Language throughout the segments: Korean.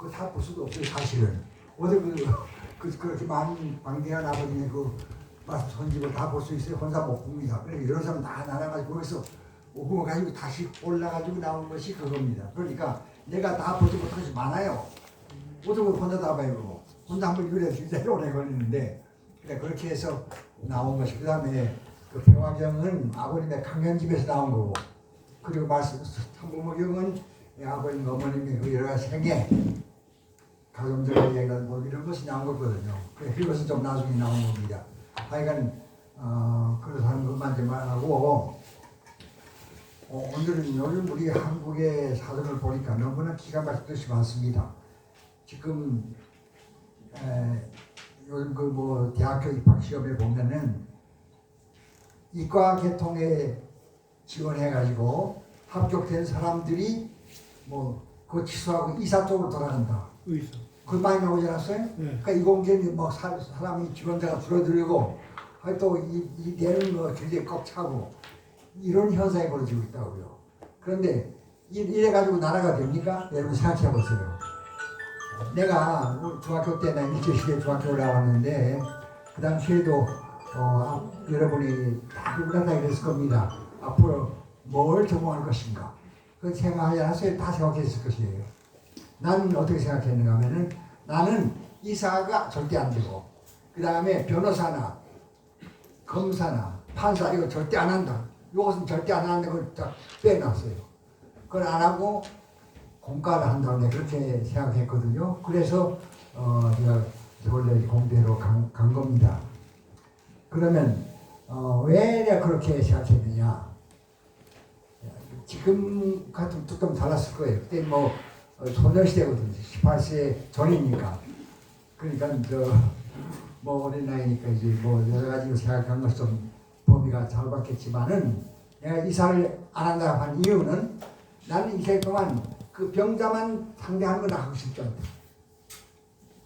그거 다 볼 수도 없어요 사실은. 어디 그, 그 그렇게 많은 방대한 아버님의 그 선집을 다 볼 수 있어요. 혼자 못 봅니다. 그래서 여러 사람 다 날아가지고 거기서 오고 가지고 다시 올라가지고 나온 것이 그겁니다. 그러니까 내가 다 보지 못한 것이 많아요. 어떻게 혼자 다 봐요. 혼자 한번 이거래 굉장히 오래 걸리는데 그래 그렇게 해서 나온 것이 그 다음에 그 평화경은 아버님의 강연집에서 나온 거고 그리고 말씀 삼부모경은 아버님 어머님의 그 여러 가지 생애 가정적인 얘기라는 뭐 이런 것이 나온 거거든요. 그것은 좀 나중에 나온 겁니다. 하여간 어, 그렇다는 것만 좀 말하고 어, 오늘은 요즘 우리 한국의 사정을 보니까 너무나 기가 막힐 것이 많습니다. 지금 에, 요즘 그 뭐 대학교 입학 시험에 보면은 이과 계통에 지원해가지고 합격된 사람들이 뭐 그 취소하고 이사 쪽으로 돌아간다. 의사. 그 많이 나오지 않았어요? 네. 그러니까 이공계는 뭐 사, 사람이 지원자가 줄어들고 또이 이 내는 거 굉장히 꽉 차고 이런 현상이 벌어지고 있다고요. 그런데 이- 이래 가지고 나라가 됩니까? 여러분 생각해 보세요. 내가 뭐 중학교 때나 일제시대 중학교 나왔는데 그 당시에도 어, 여러분이 다다 이랬을 겁니다. 앞으로 뭘 전공할 것인가? 그 생각하지 않았어요? 다 생각했을 것이에요. 나는 어떻게 생각했는가 하면은 나는 이사가 절대 안 되고 그 다음에 변호사나 검사나 판사 이거 절대 안 한다. 이것은 절대 안 한다고 그걸 딱 빼놨어요. 그걸 안 하고 공과를 한다고 그렇게 생각했거든요. 그래서 어 제가 원래 공대로 간, 간 겁니다. 그러면 어, 왜 내가 그렇게 생각했느냐? 지금 같은 조금 달랐을 거예요. 그때 뭐 어, 소녀시대거든요. 18세 전이니까. 그러니까 저뭐 어린 나이니까 이제 뭐 여러 가지로 생각한 것이 좀 범위가 짧았겠지만은 내가 이사를 안 한다고 한 이유는 나는 이세 동안 그 병자만 상대하는 건 하고 싶지 않다.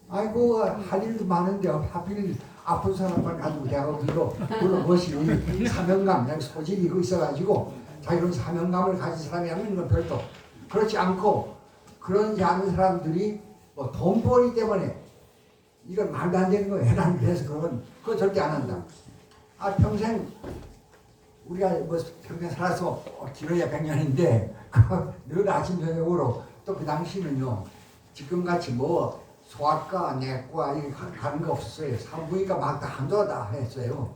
아이고 할 일도 많은데 하필 아픈 사람만 가지고 그거 물론 것이 사명감, 난 소질이 있어가지고 자기는 사명감을 가진 사람이라면 이건 별도 그렇지 않고 그런 않은 사람들이 뭐 돈벌이 때문에 이건 말도 안 되는 거예요. 나는 그래서 그건 그거 절대 안 한다. 아 평생 우리가 뭐 평생 살아서 어, 길어야 100년인데 늘 아침 저녁으로 또 그 당시는요 지금 같이 뭐 소아과, 내과 가- 가는 거 없었어요. 산부인과 막 다 한도가 다 했어요.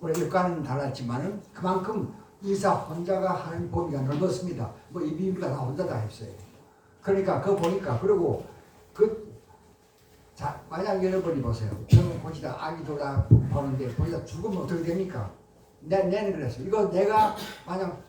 우리 일과는 달랐지만은 그만큼 의사 혼자가 하는 범위가 넓었습니다. 뭐 이비인후과 다 혼자 다 했어요. 그러니까 그거 보니까 그리고 그 자, 만약 여러분이 보세요. 병원 보시다 아기 돌아 보는데 보시다 죽으면 어떻게 됩니까? 내, 내는 그랬어. 이거 내가 만약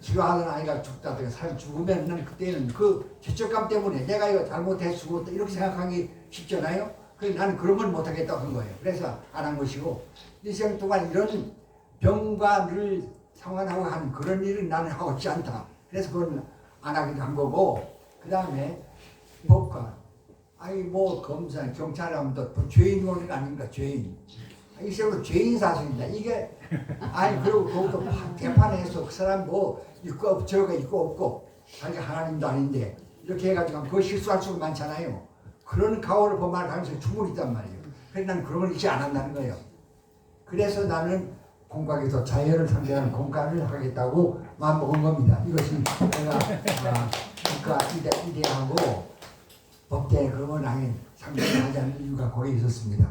치료하던 아이가 죽다든가 사람 죽으면은 그때는 그 죄책감 때문에 내가 이거 잘못해 죽었다 이렇게 생각하기 쉽잖아요. 그래서 나는 그런 걸 못하겠다고 한 거예요. 그래서 안 한 것이고 일생 동안 이런 병과 늘 상관하고 하는 그런 일은 나는 하고 있지 않다. 그래서 그건 안 하기도 한 거고 그 다음에 법관. 아니 뭐 검사 경찰하면 또, 또 죄인 논리가 아닙니까? 죄인. 이 세로 죄인 사실입니다. 이게 아니 그리고 그것도 개판에서 그 사람 뭐 있고 없 저가 있고 없고 자기가 하나님도 아닌데 이렇게 해가지고 그거 실수할 수가 많잖아요. 그런 가오를 범할 가능성이 충분히 있단 말이에요. 그래서 나는 그런 걸 잊지 않았다는 거예요. 그래서 나는 공과에서 자연을 상대하는 공과를 하겠다고 마음먹은 겁니다 이것이 내가 아, 국가 이대, 이대하고 법대 그런 아예 상대를 하지 않는 이유가 거기에 있었습니다.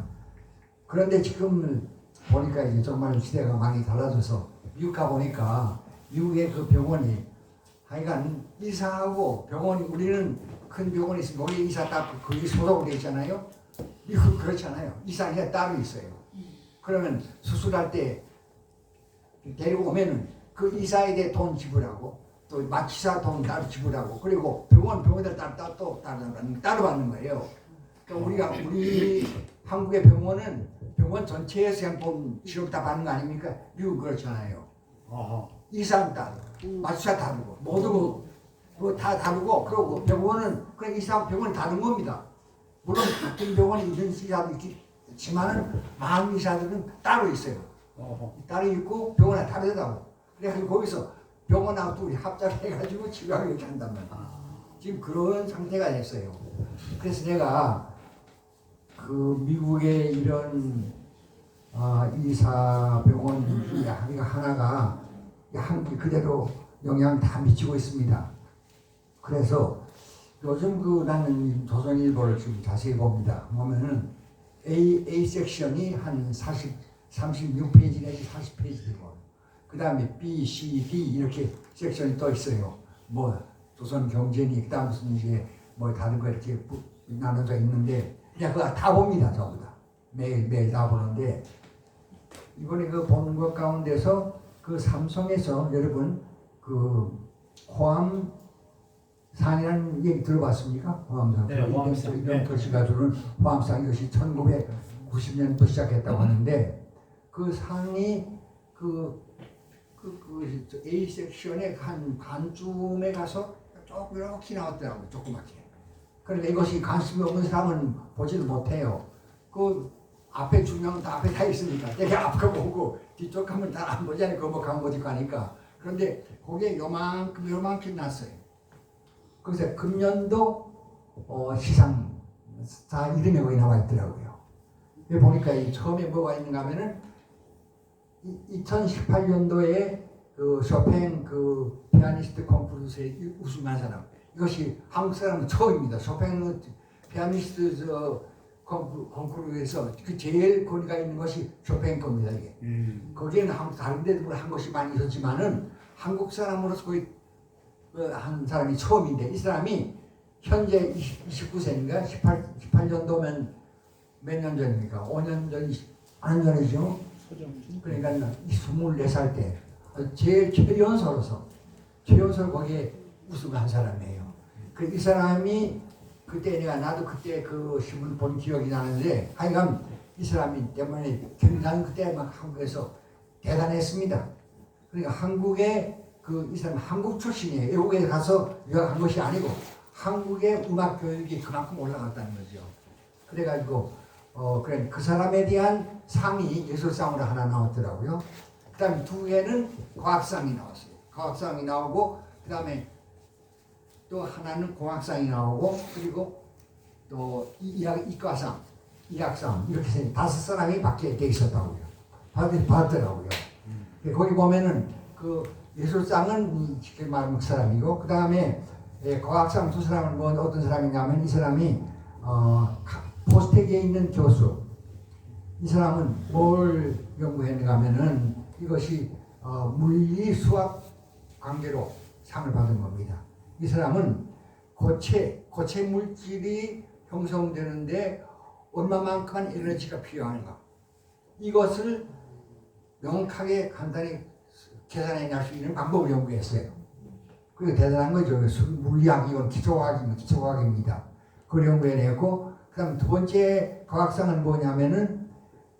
그런데 지금 보니까 이제 정말 시대가 많이 달라져서 미국 가 보니까 미국의 그 병원이 하여간 의사하고 병원이 우리는 큰 병원이 있으면 우리 의사 딱 거기 소속으로 돼 있잖아요. 미국 그렇잖아요. 의사가 따로 있어요. 그러면 수술할 때 데리고 오면은 그 대해 돈 지불하고 또 마취사 돈 따로 지불하고 그리고 병원 병원들 따로 따로 또 따로 받는 따로 받는 거예요. 그러니까 우리가 우리 한국의 병원은 병원 전체에서 그냥 치료 다 받는 거 아닙니까? 미국 그렇잖아요. 의사는 따로, 마취사 다르고 모두 뭐다 다르고 그리고 병원은 그냥 의사 병원 다른 겁니다. 물론 같은 병원에 있는 의사도 있지만은 많은 의사들은 따로 있어요. 따로 있고 병원에 다르다고. 그래서 거기서 병원하고 둘이 합작해가지고 치료하고 이렇게 한단 말이야. 지금 그런 상태가 됐어요. 그래서 내가 그 미국의 이런 어, 이사 병원 이 이거 하나가 이 한국에 그대로 영향 다 미치고 있습니다. 그래서 요즘 그 나는 이 조선일보를 지금 자세히 봅니다. 보면은 A A 섹션이 한 40, 36페이지 내지 40페이지 되고 그 다음에 B, C, D 이렇게 섹션이 또 있어요. 뭐 조선 경제니 그 다음 무슨 이제 뭐 다른 거 이렇게 부- 나눠져 있는데 그냥 그거 다 봅니다 전부 다 매일 매일 다 보는데 이번에 그 보는 것 가운데서 그 삼성에서 여러분 그 호암 산이라는 얘기 들어봤습니까? 호암산. 네, 호암산. 이런 네. 도시가 주는 호암산 이것이 1990년부터 시작했다고 하는데 그 산이 그, 그, 그, 저 A 섹션의 한 반쯤에 가서 조금 이렇게 나왔더라고요. 조그맣게. 그러니까 이것이 관심이 없는 사람은 보지를 못해요. 그 앞에 두 명은 다 앞에 다 있으니까 되게 앞에 보고 뒤쪽 가면 잘 안 보잖아요. 그거 가면 어디 가니까. 그런데 거기에 요만큼 요만큼 났어요. 그래서 금년도 어, 시상 다 이름이 거기 나와 있더라고요. 보니까 이 처음에 뭐가 있는가 하면은 2018년도에 그 쇼팽 그 피아니스트 콩쿠르스에 우승한 사람 이것이 한국 사람은 처음입니다. 쇼팽 피아니스트 저 콩쿠르, 콩쿠르에서 그 제일 권위가 있는 것이 쇼팽 겁니다 이게. 음. 거기에는 한, 다른 데도 한 것이 많이 있었지만은 한국 사람으로서 거의 그한 사람이 처음인데 이 사람이 현재 29세인가 18, 18년도면 몇 년 전입니까? 5년 전, 4년 전이죠. 그러니까 24살 때 제일 최연소로서 최연소로 거기에 우승한 사람이에요. 그 이 사람이 그때 내가 나도 그때 그 신문 본 기억이 나는데 하여간 이 사람이 때문에 굉장히 그때 막 한국에서 대단했습니다. 그러니까 한국에 그 이 사람 한국 출신이에요. 외국에 가서 유학한 것이 아니고 한국의 음악 교육이 그만큼 올라갔다는 거죠. 그래가지고 어 그래 그 사람에 대한 상이 예술상으로 하나 나왔더라고요. 그다음에 두 개는 과학상이 나왔어요. 과학상이 나오고 그다음에 또 하나는 공학상이 나오고 그리고 또 이- 이학 이과상, 이학상 이렇게 다섯 사람이 받게 돼 있었다고요. 받 받더라고요. 예, 거기 보면은 그 예술상은 쉽게 말하면 그 사람이고 그 다음에 과학상 두 사람은 뭐 어떤 사람이냐면 이 사람이 어, 가- 포스텍에 있는 교수 이 사람은 뭘 연구했는가 하면은 이것이 어, 물리 수학 관계로 상을 받은 겁니다. 이 사람은 고체 고체 물질이 형성되는데 얼마만큼만 에너지가 필요한가 이것을 명확하게 간단히 계산해 낼 수 있는 방법을 연구했어요. 그게 대단한 거죠. 수- 물리학 이건 기초과학입니다. 기초과학입니다. 그걸 연구해냈고 그 다음 두 번째 과학상은 뭐냐면은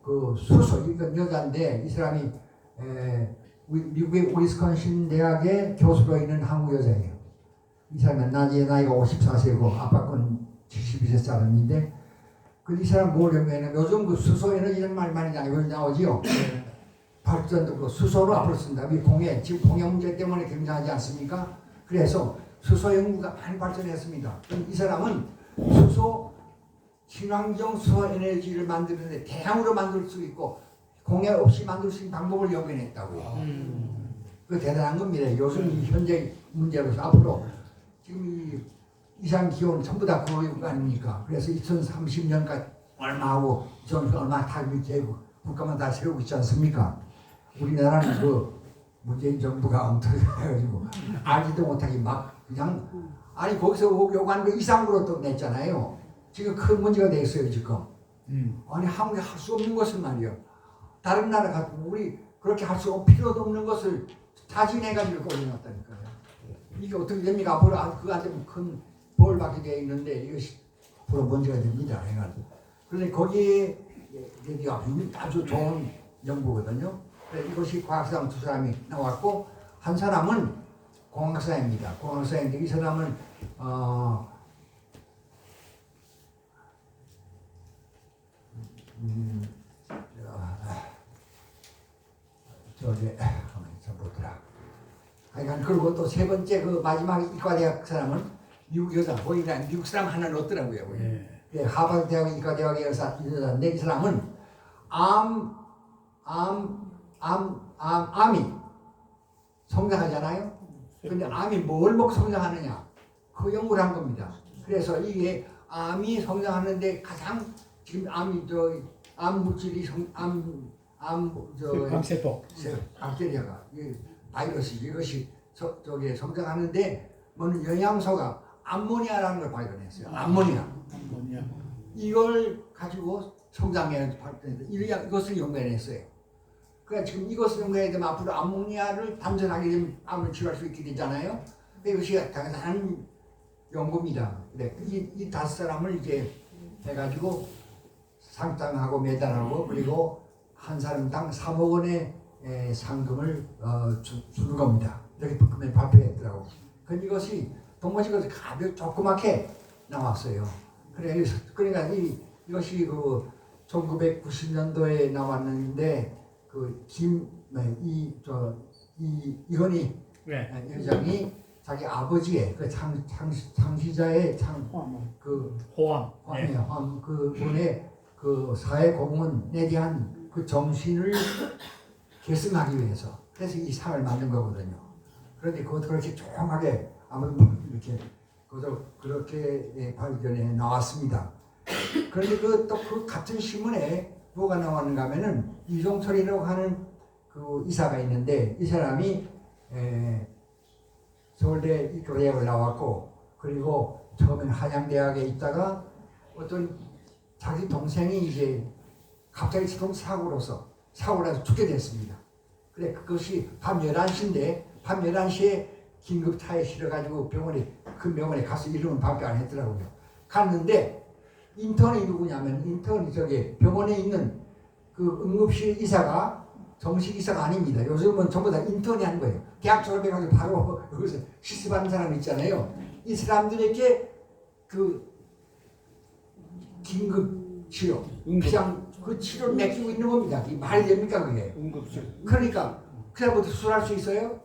그 수소 이건 여자인데 이 사람이 에, 위- 미국의 위스콘신 대학의 교수로 있는 한국 여자예요. 이 사람은 나이 나이가 54세고 아빠 건 72세 사람인데 그이 사람 뭘 연구했냐면 요즘 그 수소 에너지는 말 많이 나- 나오지요. 발전도 그 수소로 앞으로 쓴다. 이 공해 지금 공해 문제 때문에 굉장하지 않습니까? 그래서 수소 연구가 많이 발전했습니다. 이 사람은 수소 친환경 수소 에너지를 만드는데 대량으로 만들 수 있고 공해 없이 만들 수 있는 방법을 연구해냈다고요. 음. 그 대단한 겁니다. 요즘 이 현재 문제로서 앞으로 지금 이 이상 기온 전부 다 그거 아닙니까? 그래서 2030년까지 얼마 하고 2000 얼마 다 되고 국가만 다 세우고 있지 않습니까? 우리나라는 그 문재인 정부가 엉터리해가지고 알지도 못하게 막 그냥 아니 거기서 요구하는 거 이상으로 또 냈잖아요. 지금 큰 문제가 돼 있어요 지금. 음. 아니 한국에 할 수 없는 것을 말이요. 다른 나라 같은 우리 그렇게 할 수 필요도 없는 것을 자진해가지고 올려놨다니까요. 이게 어떻게 됩니까? 앞으로 아- 안 되면 큰벌 받게 돼 있는데 이것이 앞으로 문제가 됩니다. 해가지고. 그런데 거기에 아주, 좋은 연구거든요. 이것이 과학상 두 사람이 나왔고 한 사람은 공학사입니다. 공학사인데 이 사람은 어, 음, 저기 가만히 있어 보더라. 하여간 그리고 또 세 번째 그 마지막 이과대학 사람은 미국 여자 보니까 미국 사람 하나 넣었더라고요. 거기. 예. 예, 하버드 대학 이과 대학의 여사 여자인데 이 사람은 암, 암, 암, 암, 암이 성장하잖아요. 근데 암이 뭘 먹고 성장하느냐? 그 연구를 한 겁니다. 그래서 이게 암이 성장하는데 가장 지금 암이 저암 물질이 성, 암, 암저 암세포. 이 바이러스 이것이 저, 저기 성장하는데 뭐는 영양소가 암모니아라는 걸 발견했어요. 암모니아. 뭐냐? 이걸 가지고 성장에 이를- 이것을 연구해냈어요. 그러니까 지금 이것을 연구해야 되면 앞으로 암모니아를 단전하게 되면 암을 치료할 수 있게 되잖아요. 근데 이것이 대단한 연구입니다. 네, 이, 이 다섯 사람을 이제 해가지고 상장하고 메달하고 그리고 한 사람당 3억 원의 에, 상금을 어, 주, 주는 겁니다. 이렇게 금액 발표했더라고. 그 이것이 동무지 것이 가볍 조그맣게 나왔어요. 그래, 그러니까 이, 이것이 그 1990년도에 나왔는데 그김이저 이 이건희 네. 회장이 자기 아버지의 그 창, 창, 창시자의 창그 호암. 예. 황 그분의 그 사회 공헌에 대한 그 정신을 계승하기 위해서 그래서 이 상을 만든 거거든요. 그런데 그것도 그렇게 조용하게 아무도 뭐 이렇게 그것도 그렇게 예, 발견해 나왔습니다. 그런데 그 또 그 같은 신문에 뭐가 나왔는가 하면은 이종철이라고 하는 그 이사가 있는데 이 사람이 에, 서울대 이과대학을 나왔고 그리고 처음엔 한양대학에 있다가 어떤 자기 동생이 이제 갑자기 자동 사고로서 사고라서 죽게 됐습니다. 그래 그것이 밤 11시인데 밤 11시에 긴급차에 실어가지고 병원에 그 병원에 가서 이름은 발표 안 했더라고요. 갔는데 인턴이 누구냐면 인턴이 저기 병원에 있는 그 응급실 의사가 정식 의사가 아닙니다. 요즘은 전부 다 인턴이 하는 거예요. 대학 졸업해가지고 바로 여기서 실습하는 사람 있잖아요. 이 사람들에게 그 긴급 치료, 응급. 그냥 그 치료를 맡기고 있는 겁니다. 이 말이 됩니까 그게? 응급실. 그러니까 그래부터 수술할 수 있어요?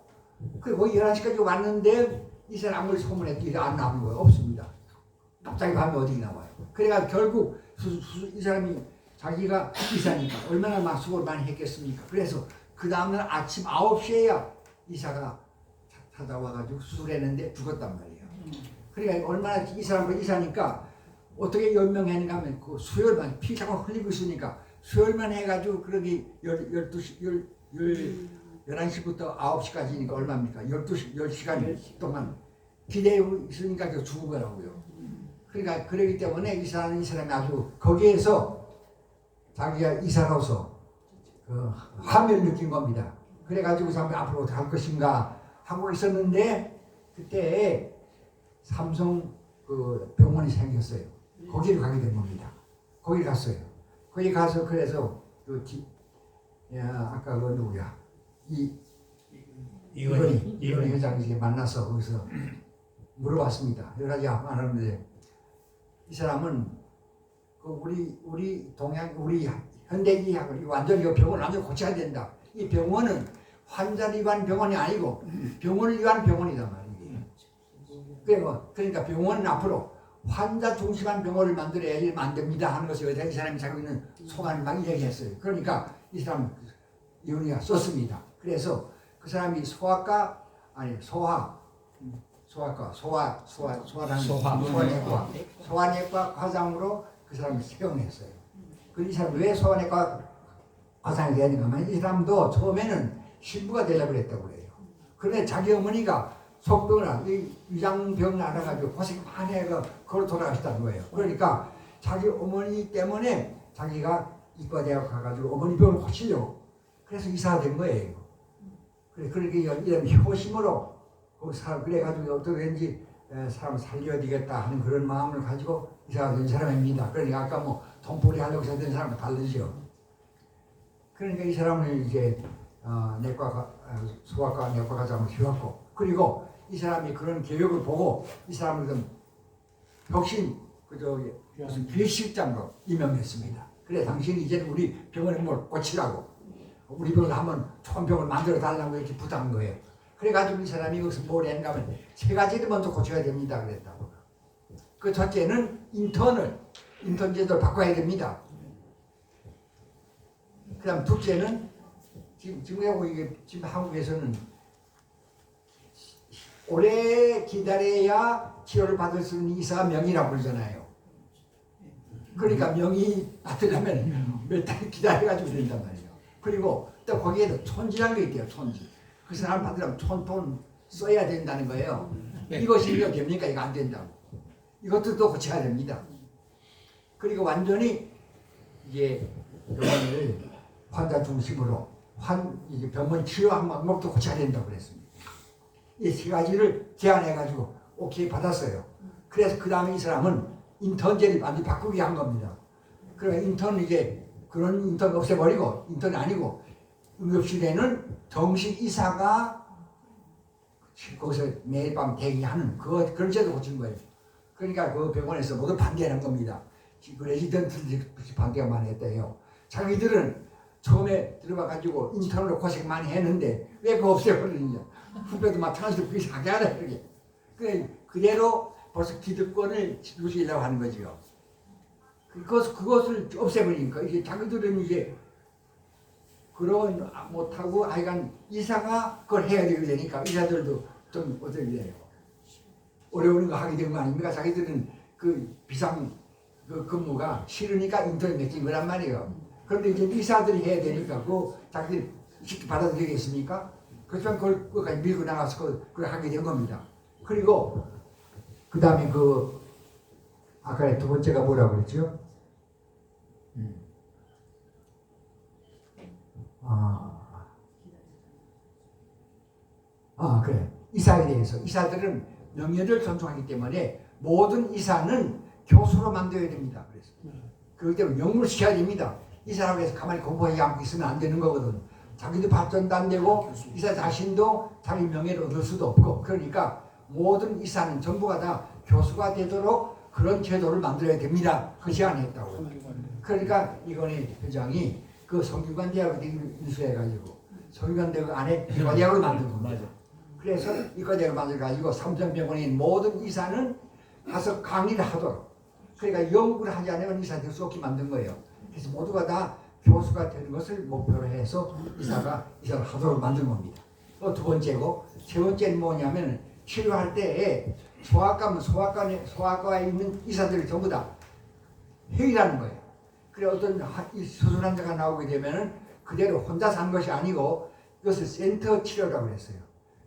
그리고 11시까지 왔는데 이 사람을 소문했더니 이게 안 나오는 거예요. 없습니다. 갑자기 밤에 어디 나와요? 그래가 결국 수, 수, 이 사람이 자기가 이사니까 얼마나 막 수고를 많이 했겠습니까? 그래서 그 다음날 아침 9시에야 이사가 차- 찾아와가지고 수술했는데 죽었단 말이에요. 그러니까 얼마나 이 사람과 이사니까 어떻게 연명했는가 하면 그 수혈만 피 자꾸 흘리고 있으니까 수혈만 해가지고 그러기 열, 12시, 열, 열, 11시부터 9시까지니까 얼마입니까? 12시, 10시간 동안 기대고 있으니까 그 죽은 거라고요. 그러니까 그러기 때문에 이 사람이 이 사람이 아주 거기에서 자기가 이사로서 그 화면을 느낀 겁니다. 그래가지고 참 앞으로 어떻게 할 것인가 하고 있었는데 그때 삼성 그 병원이 생겼어요. 거기를 가게 된 겁니다. 거기 갔어요. 거기 가서 그래서 그 기, 야, 아까 그 누구야 이 이건희 이건희 회장이 이렇게 만나서 거기서 물어봤습니다. 여러 가지 안 하는데 이 사람은 그 우리 우리 동양 우리 현대의학을 완전히 이 병원 완전 히 고쳐야 된다. 이 병원은 환자를 위한 병원이 아니고 병원을 위한 병원이다 말이에요. 그러니까 병원은 앞으로 환자 중심한 병원을 만들어야지 만듭니다 하는 것을 이 사람이 자고 있는 소감을 막 얘기했어요. 그러니까 이 사람 이훈이가 썼습니다. 그래서 그 사람이 소아과 아니 소아 소아과 소아 소아 소아라는 소아. 소아내과 소아내과 과장으로 그 사람을 채용했어요. 그이 사람 왜 소아내과 과장이 되는가 하면 이 사람도 처음에는 신부가 되려고 그랬다고 그래요. 그런데 자기 어머니가 속병을 이 위장병을 알아가지고 고생 많이 해가 그걸 돌아가셨다는 거예요. 그러니까 자기 어머니 때문에 자기가 이과대학 가가지고 어머니 병을 고치려고 그래서 이사가 된 거예요. 그래 그렇게 이런 효심으로 그래가지고 어떻게든지 에, 사람을 살려야 되겠다 하는 그런 마음을 가지고 이사가 된 사람입니다. 그러니까 아까 뭐 돈벌이 하려고 해서 된 사람은 다르죠. 그러니까 이 사람을 이제 어, 내과 가- 어, 소아과 내과 과장을 키웠고 그리고 이 사람이 그런 교육을 보고 이 사람을 좀 혁신 그 저기 무슨 비실장으로 임명했습니다. 그래 당신이 이제는 우리 병원에 뭘 고치라고 우리 병원 한번 좋은 병을 만들어 달라고 이렇게 부탁한 거예요. 그래가지고 이 사람이 여기서 뭘 했는가 하면 세 가지를 먼저 고쳐야 됩니다 그랬다고. 그 첫째는 인턴을 인턴 제도를 바꿔야 됩니다. 그 다음 둘째는 지금 지금 이게 지금 한국에서는 오래 기다려야 치료를 받을 수 있는 이사가 명의라고 그러잖아요. 그러니까 명의 받으려면 몇 달 기다려가지고 된단 말이에요. 그리고 또 거기에도 촌지라는 게 있대요. 촌지. 그 사람 받으려면 촌돈 써야 된다는 거예요. 네. 이것이 이거 됩니까? 이거 안 된다고. 이것도 또 고쳐야 됩니다. 그리고 완전히 이제 병원을 환자 중심으로 환 이제 병원 치료한 방법도 고쳐야 된다고 그랬습니다. 이 세 가지를 제안해가지고 오케이 받았어요. 그래서 그 다음에 이 사람은 인턴제를 완전 바꾸게 한 겁니다. 그러니까 인턴 이제 그런 인턴 없애버리고 인턴 아니고 응급실에는 정식 의사가 거기서 매일 밤 대기하는 그거 그런 제도 고친 거예요. 그러니까 그 병원에서 모두 반대하는 겁니다. 그 레지던트들이 많이 했대요. 자기들은 처음에 들어가 가지고 인턴으로 고생 많이 했는데 왜 그거 없애버리느냐. 후배도 마찬가지로 그게 하게 하라 그게. 그래 그대로 벌써 기득권을 누리려고 하는 거지요. 그것 그것을 없애버리니까 이제 자기들은 이제 그런 못하고 하여간 이사가 그걸 해야 되게 되니까 의사들도 좀 어떻게 돼요. 어려운 거 하게 된 거 아닙니까? 자기들은 그 비상 그 근무가 싫으니까 인터넷 맡긴 거란 말이에요. 그런데 이제 의사들이 해야 되니까 그 자기들 쉽게 받아들이겠습니까? 그렇지만 그걸 끝까지 밀고 나가서 그걸, 그걸 하게 된 겁니다. 그리고 그 다음에 그 아까 두 번째가 뭐라고 그랬죠? 아, 아 그래 이사에 대해서 이사들은 명예를 존중하기 때문에 모든 이사는 교수로 만들어야 됩니다. 그래서 그렇기 때문에 영문을 시켜야 됩니다. 이사라고 해서 가만히 공부하지 않고 있으면 안 되는 거거든. 자기도 발전도 안 되고 이사 자신도 자기 명예를 얻을 수도 없고 그러니까 모든 이사는 전부가 다 교수가 되도록 그런 제도를 만들어야 됩니다. 그 제안했다고. 그러니까 이건희 회장이 그 성균관 대학을 인수해가지고 성균관 대학 안에 이과대학을 만든 겁니다. 그래서 이 과대학을 만들어가지고 삼성병원에 모든 의사는 가서 강의를 하도록 그러니까 연구를 하지 않으면 의사 될 수 없게 만든 거예요. 그래서 모두가 다 교수가 되는 것을 목표로 해서 의사가 의사를 하도록 만든 겁니다. 또 두 번째고 세 번째는 뭐냐면 치료할 때에 소아과면 소아과에 소아과에 있는 의사들이 전부 다 회의라는 거예요. 그래 어떤 수술 환자가 나오게 되면은 그대로 혼자 산 것이 아니고 이것을 센터 치료라고 그랬어요.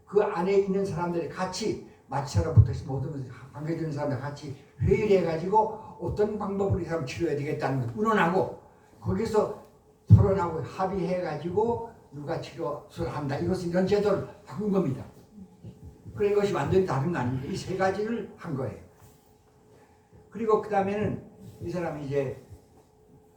그 안에 있는 사람들이 같이 마취사로부터 모든 관계되는 사람들 같이 회의를 해가지고 어떤 방법으로 이 사람 치료해야 되겠다는 걸 의논하고 거기서 토론하고 합의해가지고 누가 치료를 한다. 이것은 이런 제도를 바꾼 겁니다. 그래 이것이 완전히 다른 거 아닙니까? 이세 가지를 한 거예요. 그리고 그 다음에는 이 사람이 이제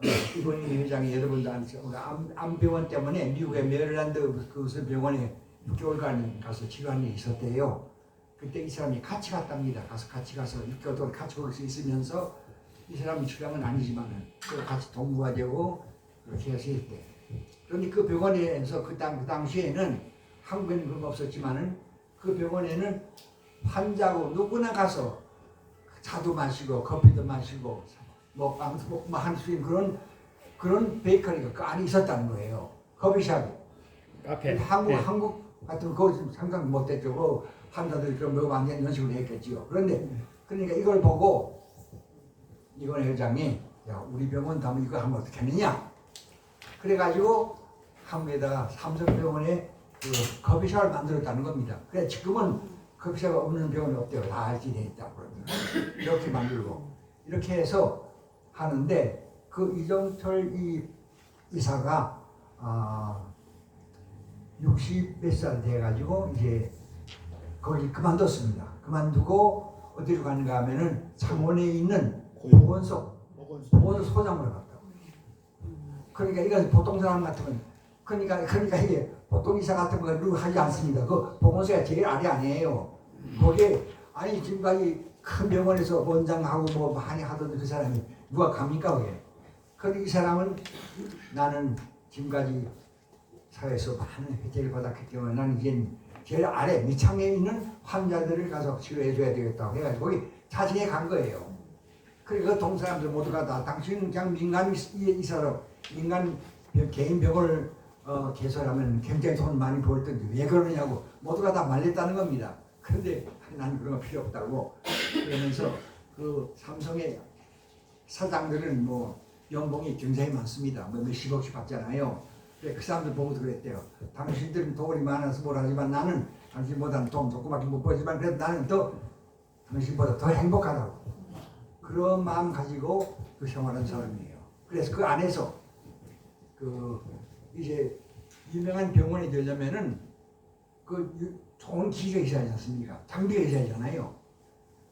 어, 이번희 회장이 여러분도 아시죠? 암, 암병원 때문에 미국의 메릴랜드 그 무슨 병원에 6개월간 가서 치료한 일이 있었대요. 그때 이 사람이 같이 갔답니다. 가서 같이 가서 6개월 동안 같이 거기서 있으면서 이 사람이 아니지만은 그 같이 동무가 되고 그렇게 해서 했대. 그런데 그 병원에서 그, 당, 그 당시에는 한국에는 그런 거 없었지만은 그 병원에는 환자고 누구나 가서 차도 마시고 커피도 마시고 뭐 빵도 먹고 할수 있는 그런 그런 베이커리가 그 안에 있었다는 거예요. 커피숍이. 카페. 한국 네. 한국 같은 거 상상 못했죠. 그 환자들이 그럼 먹으면 안 되는 식으로 했겠지요. 그런데 그러니까 이걸 보고 이건 회장이 야 우리 병원 다면 이거 하면 어떻겠느냐. 그래가지고 한국에다가 삼성병원에 그 커피숍을 만들었다는 겁니다. 그래 지금은 커피숍 없는 병원이 없대요. 다 알지돼 있다고 그러더라고요. 이렇게 만들고 이렇게 해서 하는데 그 이정철 이 이사가 아 60몇 살 돼가지고 이제 거기 그만뒀습니다. 그만두고 어디로 가는가 하면은 창원에 있는 보건소 보건소 소장으로 갔다고. 그러니까 이건 보통 사람 같으면 그러니까 그러니까 이게 보통 이사 같은 거 하지 않습니다. 그 보건소가 제일 아래 아니에요. 거기에 아니 지금까지 큰 병원에서 원장하고 뭐 많이 하던 그 사람이 누가 갑니까 거기에? 그런데 이 사람은 나는 지금까지 사회에서 많은 혜택을 받았기 때문에 나는 이제 제일 아래 밑창에 있는 환자들을 가서 치료해 줘야 되겠다고 해가지고 거기 자진해 간 거예요. 그리고 그 동사람들 모두가 다 당신은 그냥 민간 이사로 병- 개인 병원을 어, 개설하면 굉장히 돈 많이 벌 텐데 왜 그러느냐고 모두가 다 말렸다는 겁니다. 그런데 난 그런 거 필요 없다고 그러면서 그 삼성의 사장들은 뭐 연봉이 굉장히 많습니다. 뭐 몇십억씩 받잖아요. 그 사람들 보고도 그랬대요. 당신들은 돈이 많아서 뭘 하지만 나는 당신보다는 돈 조그맣게 못 벌지만 그래도 나는 더 당신보다 더 행복하다고. 그런 마음 가지고 그 생활한 사람이에요. 그래서 그 안에서 그 이제 유명한 병원이 되려면은 그 유- 좋은 기계가 있어야 하지 않습니까? 장비가 있어야 하잖아요.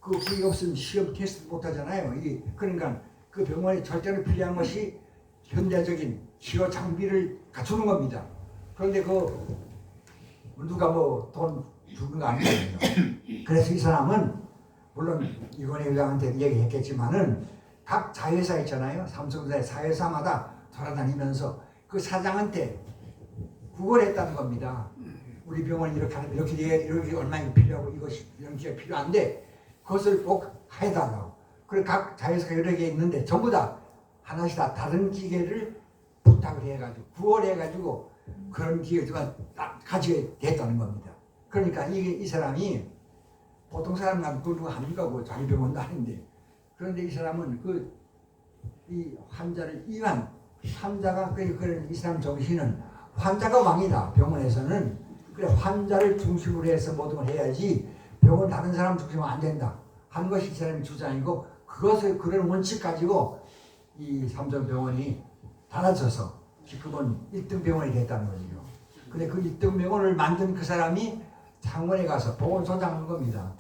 그 기계가 없으면 시험 테스트 못 하잖아요. 이 그러니까 그 병원에 절대로 필요한 것이 현대적인 치료 장비를 갖추는 겁니다. 그런데 그 누가 뭐 돈 주는 거 아니거든요. 그래서 이 사람은 물론 이건희 의장한테 얘기했겠지만은 각 자회사 있잖아요. 삼성사의 사회사마다 돌아다니면서 그 사장한테 구걸했다는 겁니다. 우리 병원 이렇게 하는 이렇게 돼, 이렇게 얼마나 필요하고 이것이 게 필요한데 그것을 꼭 해달라고. 그리고 각 자회사가 여러 개 있는데 전부 다 하나씩 다 다른 기계를 부탁을 해가지고 구걸해가지고 그런 기계가 딱 가지게 됐다는 겁니다. 그러니까 이게 이 사람이 보통 사람 나도 그거 합니까? 뭐 자기 병원도 아닌데 그런데 이 사람은 그 이 환자를 이완 환자가 그 그런 이 사람 정신은 환자가 왕이다 병원에서는 그래 환자를 중심으로 해서 모든 걸 해야지 병원 다른 사람 중심으로 안 된다 하는 것이 이 사람의 주장이고 그것을 그런 원칙 가지고 이 삼성병원이 달라져서 지금은 1등 병원이 됐다는 거죠. 근데 그 1등 병원을 만든 그 사람이 창원에 가서 보건소장 한 겁니다.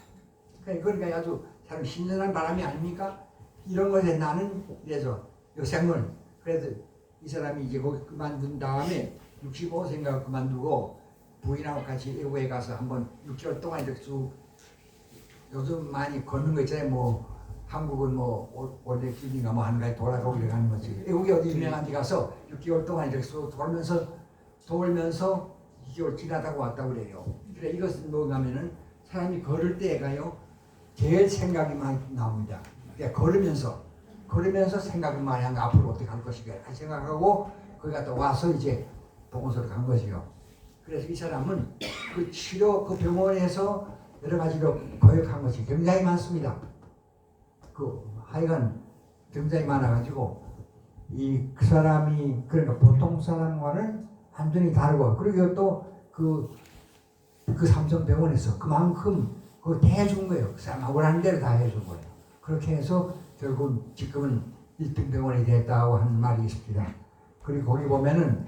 그러니까 아주 참 신선한 바람이 아닙니까? 이런 것에 나는 그래서 요생을 그래도 이 사람이 이제 거기 그만둔 다음에 65세인가 그만두고 부인하고 같이 외국에 가서 한번 6개월 동안 이렇게 쭉 요즘 많이 걷는 거 있잖아요. 뭐 한국은 뭐 원래 길인가 뭐 하는 거에 돌아가고 이렇게 하는 거지. 외국에 어디 유명한 데 가서 6개월 동안 이렇게 쭉 돌면서 돌면서 2개월 지나다가 왔다고 그래요. 그래 이것은 뭐냐면은 사람이 걸을 때가요 제일 생각이 많이 나옵니다. 그러니까 걸으면서 걸으면서 생각을 많이 하는 거 앞으로 어떻게 할 것인가 생각하고 거기 갔다 와서 이제 보건소로 간 거지요. 그래서 이 사람은 그 치료 그 병원에서 여러 가지로 거역한 것이 굉장히 많습니다. 그 하여간 굉장히 많아가지고 이 그 사람이 그러니까 보통 사람과는 완전히 다르고 그리고 또그 그 삼성 병원에서 그만큼 그거 다 해준 거예요. 그 사람 원하는 대로 다 해준 거예요. 그렇게 해서 결국 지금은 1등 병원이 됐다고 하는 말이 있습니다. 그리고 거기 보면은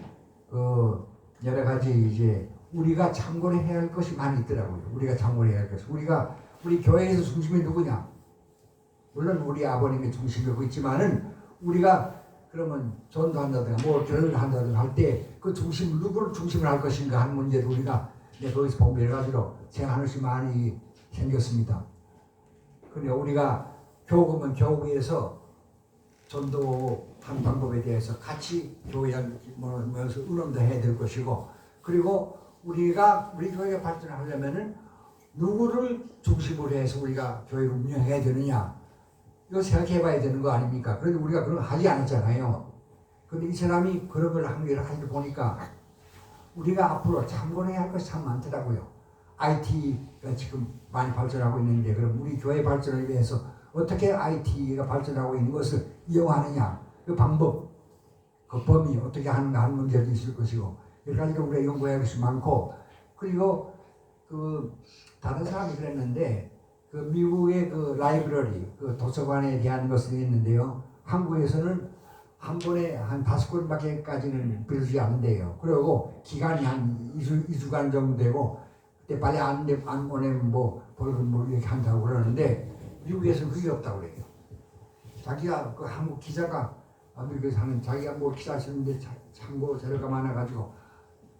그 여러 가지 이제 우리가 참고를 해야 할 것이 많이 있더라고요. 우리가 참고를 해야 할 것이. 우리가 우리 교회에서 중심이 누구냐? 물론 우리 아버님이 중심이고 있지만은 우리가 그러면 전도한다든가 뭐 교회를 한다든가 할 때 그 중심 누구를 중심으로 할 것인가 하는 문제도 우리가 네, 거기서 보면 여러 가지로 것이 많이 생겼습니다. 근데 우리가 교구면 교구에서 전도하는 방법에 대해서 같이 교회에 모여서 의논도 해야 될 것이고 그리고 우리가 우리 교회가 발전하려면은 누구를 중심으로 해서 우리가 교회를 운영해야 되느냐 이거 생각해 봐야 되는 거 아닙니까? 그런데 우리가 그런 거 하지 않았잖아요. 근데 이 사람이 그런 걸한게 하는 걸 보니까 우리가 앞으로 참고해야 할 것이 참 많더라고요. IT가 지금 많이 발전하고 있는데 그럼 우리 교회 발전을 위해서 어떻게 IT가 발전하고 있는 것을 이용하느냐. 그 방법 그 범위 어떻게 하는가 하는 문제도 있을 것이고. 여러 가지로 우리가 연구해야 할 것이 많고. 그리고 그 다른 사람이 그랬는데 그 미국의 그 라이브러리 그 도서관에 대한 것을 했는데요. 한국에서는 한 번에 한 다섯 권밖에까지는 빌리지 않는데요. 그리고 기간이 한 2주, 2주간 정도 되고 그때 빨리 안, 내- 안 보내면 뭐 벌금 뭐 이렇게 한다고 그러는데 미국에서는 그게 없다고 그래요. 자기가 그 한국 기자가 미국에서 하는 자기가 뭐 기사 쓰는데 자- 참고 자료가 많아가지고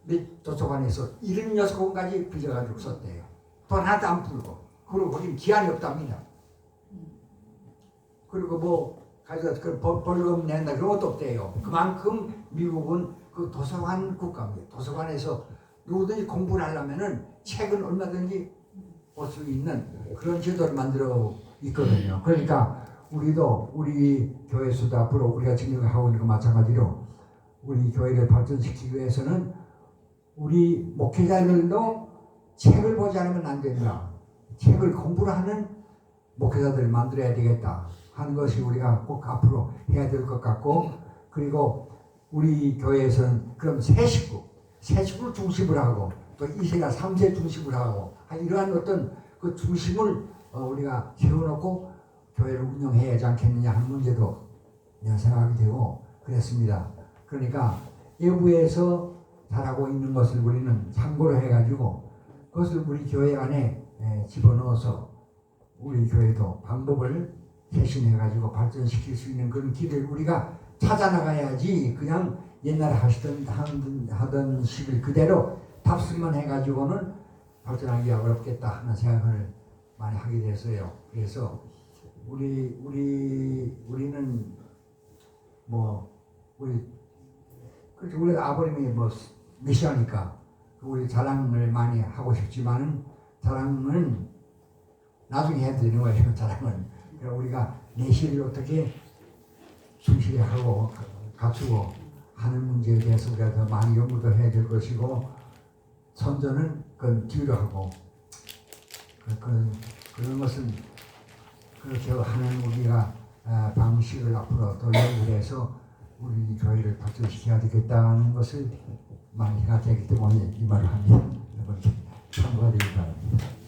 몇 도서관에서 76권까지 빌려가지고 썼대요. 돈 하나도 안 풀고. 그리고 거긴 기한이 없답니다. 그리고 뭐 가져서 그 벌- 벌금 낸다 그런 것도 없대요. 그만큼 미국은 그 도서관 국가입니다. 도서관에서 누구든지 공부를 하려면은 책은 얼마든지 볼 수 있는 그런 제도를 만들어 있거든요. 그러니까 우리도 우리 교회에서도 앞으로 우리가 지금 하고 있는 것 마찬가지로 우리 교회를 발전시키기 위해서는 우리 목회자들도 책을 보지 않으면 안 된다. 책을 공부를 하는 목회자들을 만들어야 되겠다 하는 것이 우리가 꼭 앞으로 해야 될 것 같고 그리고 우리 교회에서는 그럼 새 식구, 새 식구를 중심으로 하고 또 2세나 3세 중심으로 하고 아, 이러한 어떤 그 중심을 어, 우리가 세워놓고 교회를 운영해야 하지 않겠느냐 하는 문제도 생각이 되고 그랬습니다. 그러니까 외부에서 잘하고 있는 것을 우리는 참고로 해가지고 그것을 우리 교회 안에 에, 집어넣어서 우리 교회도 방법을 개신해가지고 발전시킬 수 있는 그런 길을 우리가 찾아나가야지 그냥 옛날에 하시던 하던, 하던 식을 그대로 탑승만 해가지고는 발전하기가 어렵겠다 하는 생각을 많이 하게 됐어요. 그래서 우리 우리 우리는 뭐 우리 그렇게 우리 아버님이 뭐 메시아니까 우리 자랑을 많이 하고 싶지만은 자랑은 나중에 해야 되는 거예요. 자랑은 그러니까 우리가 내실을 어떻게 충실히 하고 갖추고 하는 문제에 대해서 우리가 더 많이 연구도 해야 될 것이고 선전은 그건 뒤로 하고 그, 그, 그런 것은 그렇게 하는 우리가 아, 방식을 앞으로 더 연구를 해서 우리 교회를 발전시켜야 되겠다는 것을 많이 생각하기 때문에 이 말을 합니다. 여러분 참고가 되기 바랍니다.